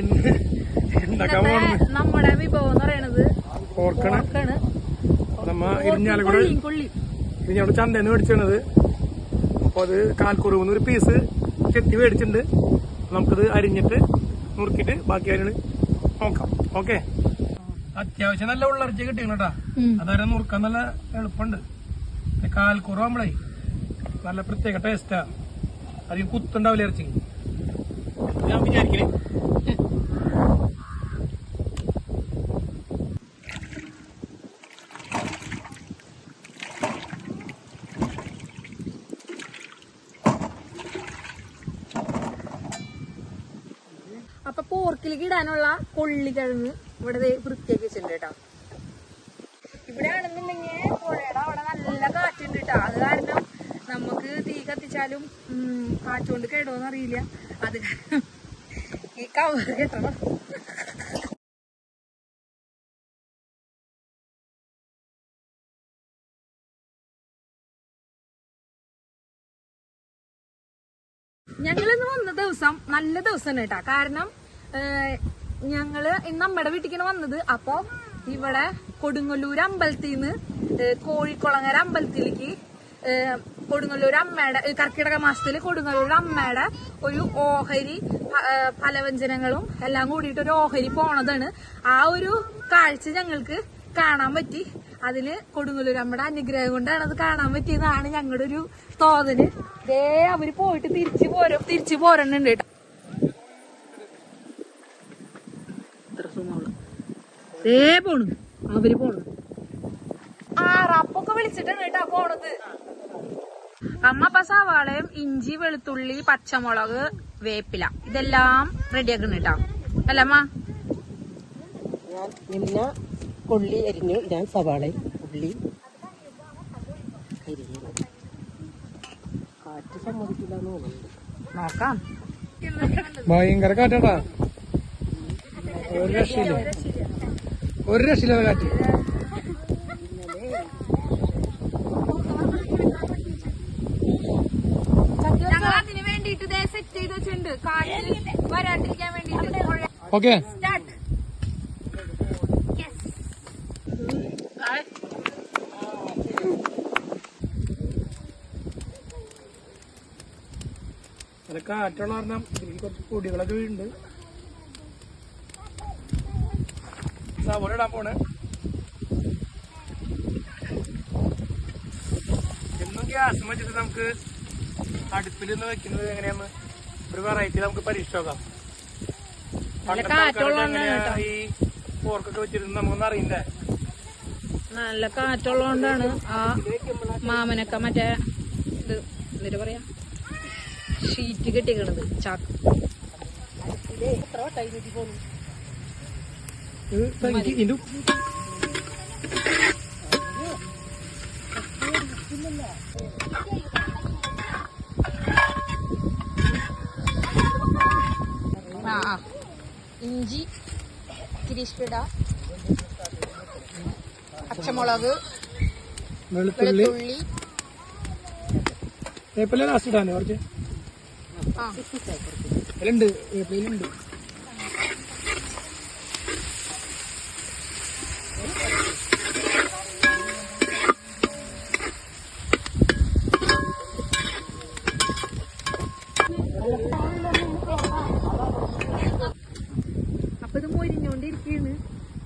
ഇന്ന് പോകുന്നത് നമ്മുടെ വിഭവം എന്ന് പറയണത് ഓർക്കണ. നമ്മ ഇരിഞ്ഞാലക്കുട. ഇരിഞ്ഞാലക്കുട ചന്തന്ന് മേടിച്ചത് അപ്പൊ അത് കാൽക്കുറവുന്ന് ഒരു പീസ് ചെത്തി മേടിച്ചിട്ടുണ്ട്. നമുക്കത് അരിഞ്ഞിട്ട് നുറുക്കിട്ട് ബാക്കി അതിന് നോക്കാം. ഓക്കെ അത്യാവശ്യം നല്ല ഉള്ളർച്ച കിട്ടിയാണ് കേട്ടാ. അതായത് നുറുക്കാൻ നല്ല എളുപ്പമുണ്ട്. കാൽക്കുറവ് നമ്മളെ നല്ല പ്രത്യേക ടേസ്റ്റാ അധികം കുത്തുണ്ടാവില്ല ഇറച്ചി ഞാൻ വിചാരിക്കണേ അപ്പൊ പോർക്കിലേക്ക് ഇടാനുള്ള കൊള്ളിക്കിഴങ്ങ് ഇവിടെ വൃത്തിയാക്കി വെച്ചിട്ടുണ്ട് കേട്ടോ. ഇവിടെ ആണെന്നുണ്ടെങ്കിൽ പുഴയുടെ അവിടെ നല്ല കാറ്റുണ്ട് കേട്ടോ. അത് കാരണം നമുക്ക് തീ കത്തിച്ചാലും കാറ്റുകൊണ്ട് കേടുവോന്ന് അറിയില്ല. അത് കാരണം ഈ കവർ കെട്ടണം ദിവസം നല്ല ദിവസം കേട്ടാ. കാരണം ഞങ്ങൾ നമ്മുടെ വീട്ടിലേക്കാണ് വന്നത്. അപ്പൊ ഇവിടെ കൊടുങ്ങല്ലൂർ അമ്പലത്തിൽ നിന്ന് കോഴിക്കുളങ്ങര അമ്പലത്തിലേക്ക് കൊടുങ്ങല്ലൂർ അമ്മയുടെ കർക്കിടക മാസത്തിൽ കൊടുങ്ങല്ലൂർ അമ്മയുടെ ഒരു ഓഹരി പലവ്യഞ്ജനങ്ങളും എല്ലാം കൂടിയിട്ട് ഒരു ഓഹരി പോണതാണ്. ആ ഒരു കാഴ്ച ഞങ്ങൾക്ക് കാണാൻ പറ്റി. അതിൽ കൊടുങ്ങല്ലൂർ നമ്മുടെ അനുഗ്രഹം കൊണ്ടാണ് അത് കാണാൻ പറ്റിയതാണ് ഞങ്ങളുടെ ഒരു തോന്നൽ. ദേ അവർ പോയിട്ട് തിരിച്ചു പോരും. തിരിച്ചു പോരണുണ്ട് കേട്ടോ. ദേ പോണു. അവർ പോണു. ആ റപ്പൊക്കെ വിളിച്ചിട്ടാണ് കേട്ടാ പോണത്. അമ്മ അപ്പൊ സവാളയും ഇഞ്ചി വെളുത്തുള്ളി പച്ചമുളക് വേപ്പില. ഇതെല്ലാം റെഡിയാക്കണം കേട്ടോ. അല്ല അമ്മ. ഞാൻ നിന്ന കൊള്ളി അരിഞ്ഞു ഞാൻ സവാളയും ഉള്ളി അരിഞ്ഞു. കാറ്റ് സമ്മതിക്കില്ല എന്ന് തോന്നുന്നുണ്ട്. നോക്കാം. ഭയങ്കര കാറ്റാട്ടാ ഒരു രക്ഷയില്ല. ഒരു രക്ഷയില്ല. കാറ്റ്. ഞങ്ങൾ അതിന് വേണ്ടിട്ട് സെറ്റ് ചെയ്ത് വെച്ചിട്ടുണ്ട് കാറ്റ് വരാണ്ടിരിക്കാൻ വേണ്ടിട്ട് ഓക്കെ സ്റ്റാർട്ട് അത് കാറ്റുള്ള കാരണം ഇതിൽ കുറച്ച് പൊടികളൊക്കെ വീഴുന്നുണ്ട്. സവോള ഇടാൻ പോണേ. എന്നും ഗ്യാസ് വെച്ചിട്ട് നമുക്ക് അടുപ്പിൽ നിന്ന് വെക്കുന്നത് എങ്ങനെയാന്ന് ഒരു വെറൈറ്റി നമുക്ക് പരീക്ഷ നോക്കാം. ഈ പോർക്കൊക്കെ വെച്ചിരുന്ന് നമുക്കൊന്നും അറിയണ്ടേ നല്ല കാറ്റുള്ളതുകൊണ്ടാണ് ആ മാമനൊക്കെ മറ്റേ ഇത് എന്നിട്ട് പറയാ? ഷീറ്റ് കെട്ടിക്കണത് ചാക്ക്. ഇഞ്ചി കിരീഷ്പിട പച്ചമുളക് വെളുത്തുള്ളി. വെളുത്തുള്ളി. വേപ്പില ലാസ്റ്റ് ഇടാനേ? കുറച്ച്. അപ്പൊ ഇത് മൊരിഞ്ഞോണ്ടിരിക്കുകയാണ്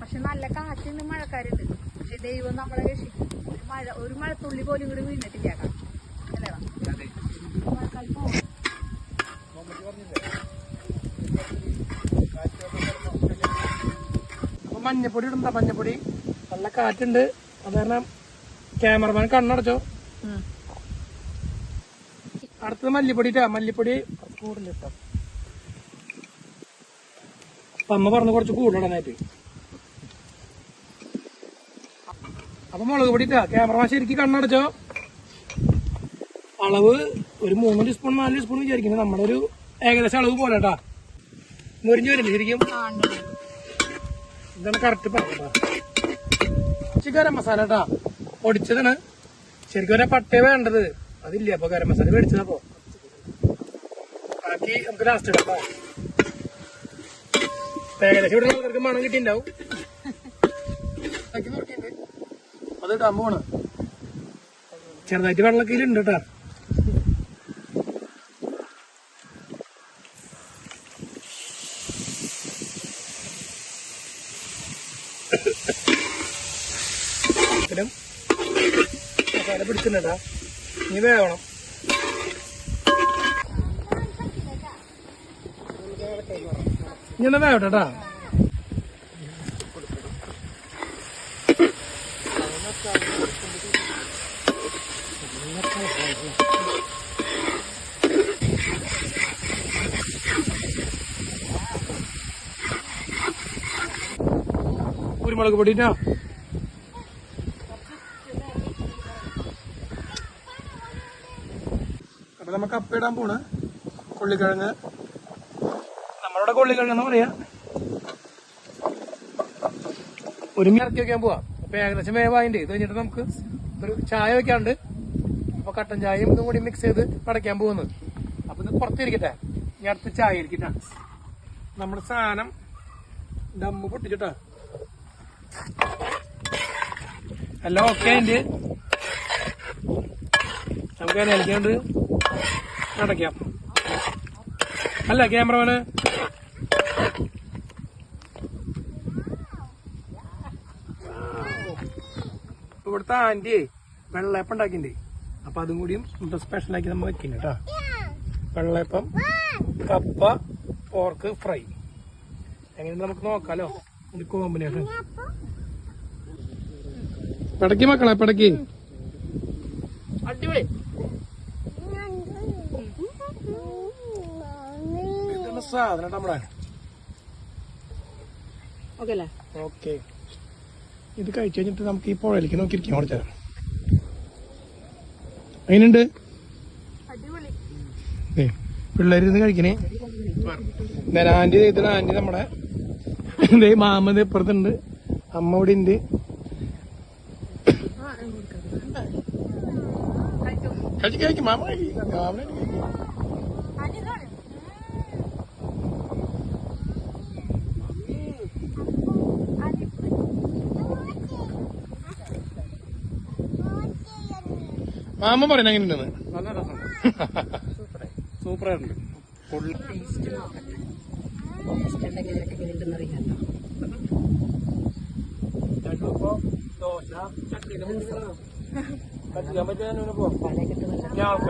പക്ഷെ നല്ല കാറ്റുണ്ട് മഴക്കാരുണ്ട്. പക്ഷെ ദൈവം നമ്മളെ രക്ഷിക്കും. ഒരു മഴ ഒരു മഴത്തുള്ളി പോലും കൂടി വീണിട്ടില്ല അല്ലേ? വാ? മഞ്ഞപ്പൊടി ഇടണ്ട മഞ്ഞപ്പൊടി. നല്ല കാറ്റുണ്ട്. അത് കാരണം ക്യാമറമാൻ കണ്ണടച്ചോ. അടുത്തത് മല്ലിപ്പൊടി മല്ലിപ്പൊടി കൂടുതൽ അപ്പൊ അമ്മ പറഞ്ഞു കുറച്ച് കൂടുതലായിട്ട് അപ്പൊ മുളക് പൊടി ഇട്ടാ ക്യാമറമാൻ ശരിക്കും കണ്ണടച്ചോ? അളവ് ഒരു മൂന്ന് ടീസ്പൂൺ നാല് ടീസ്പൂൺ വിചാരിക്കുന്നത് നമ്മുടെ ഒരു ഏകദേശം അളവ് പോലെ കേട്ടാ മുരിഞ്ഞു വരില്ലേ ശരിക്കും. ഇതാണ് കറക്റ്റ് പറഞ്ഞ ഗരം മസാല കേട്ടാ പൊടിച്ചതാണ്. ശരിക്കും ഒരു പട്ടേ വേണ്ടത്. അതില്ല അപ്പൊ ഗരം മസാല മേടിച്ചതപ്പോ ബാക്കി നമുക്ക് ലാസ്റ്റ് ഇടാം. ഏകദേശം ഇവിടെ ആൾക്കാർക്ക് മണം കിട്ടിണ്ടാവും. അത് ഇടാൻ പോണ്. ചെറുതായിട്ട് വെള്ളക്കീലുണ്ട് കേട്ടാ ഇത്തരം മസാല പിടിക്കുന്നുണ്ടാ ഇനി വേവണം. ഇനി ഒന്ന് വേവട്ടെ കേട്ടാ കുരുമുളക് പൊടിയിട്ടാ അപ്പിടാൻ പോണ്. കൊള്ളിക്കിഴങ്ങ്. നമ്മളിവിടെ കൊള്ളിക്കിഴങ്ങ് പറയാ. ഒരു ഇറക്കി വെക്കാൻ പോവാ. അപ്പൊ ഏകദേശം വേവായിണ്ട്. ഇത് കഴിഞ്ഞിട്ട് നമുക്ക് ഒരു ചായ വെക്കാണ്ട് അപ്പൊ കട്ടൻ ചായയും ഇതും കൂടി മിക്സ് ചെയ്ത് പടയ്ക്കാൻ പോകുന്നത് അപ്പൊ ഇത് പുറത്തിരിക്കട്ടെ. ഈ അടുത്ത ചായ ഇരിക്കട്ടെ. നമ്മുടെ സാധനം ഡമ്മ് പൊട്ടിച്ചിട്ടാ. എല്ലാം ഓക്കെ ഉണ്ട് നമുക്ക് നിലയ്ക്കാണ്ട് അടയ്ക്കാം. അല്ല ക്യാമറമാന്. ഇവിടുത്തെ ആന്റി വെള്ളയപ്പം ഉണ്ടാക്കിണ്ടേ അപ്പൊ അതും കൂടിയും ഇവിടെ സ്പെഷ്യലാക്കി നമ്മൾ വെക്കുന്നുണ്ട് കേട്ടോ വെള്ളയപ്പം കപ്പ പോർക്ക് ഫ്രൈ എങ്ങനെ നമുക്ക് നോക്കാലോ? ഒരു കോമ്പിനേഷൻ പടക്കി മക്കളെ പടക്കി അടിപൊളി. സാധനം നമ്മുടെ. ഓക്കെ. ഇത് കഴിച്ചു കഴിഞ്ഞിട്ട് നമുക്ക് ഈ പുഴയിലേക്ക് നോക്കിയിരിക്കാം അവിടെ തരാം അതിനുണ്ട് പിള്ളേർ ഇന്ന് കഴിക്കണേ. ആന്റി ചെയ്തിട്ട് ആന്റി നമ്മുടെ. ദേ മാമത് ഇപ്പുറത്തുണ്ട്. അമ്മ ഇവിടെ ഉണ്ട്. കഴിക്കും മാമ കഴിക്കും. മാമനെ കഴിക്കും. മാമ പറയുന്ന എങ്ങനെ ഉണ്ടെന്ന് നല്ല രസമുണ്ട് സൂപ്പറായിട്ടുണ്ട്. ദോശ ചട്ടിയിലും പോ ആൾക്കാർ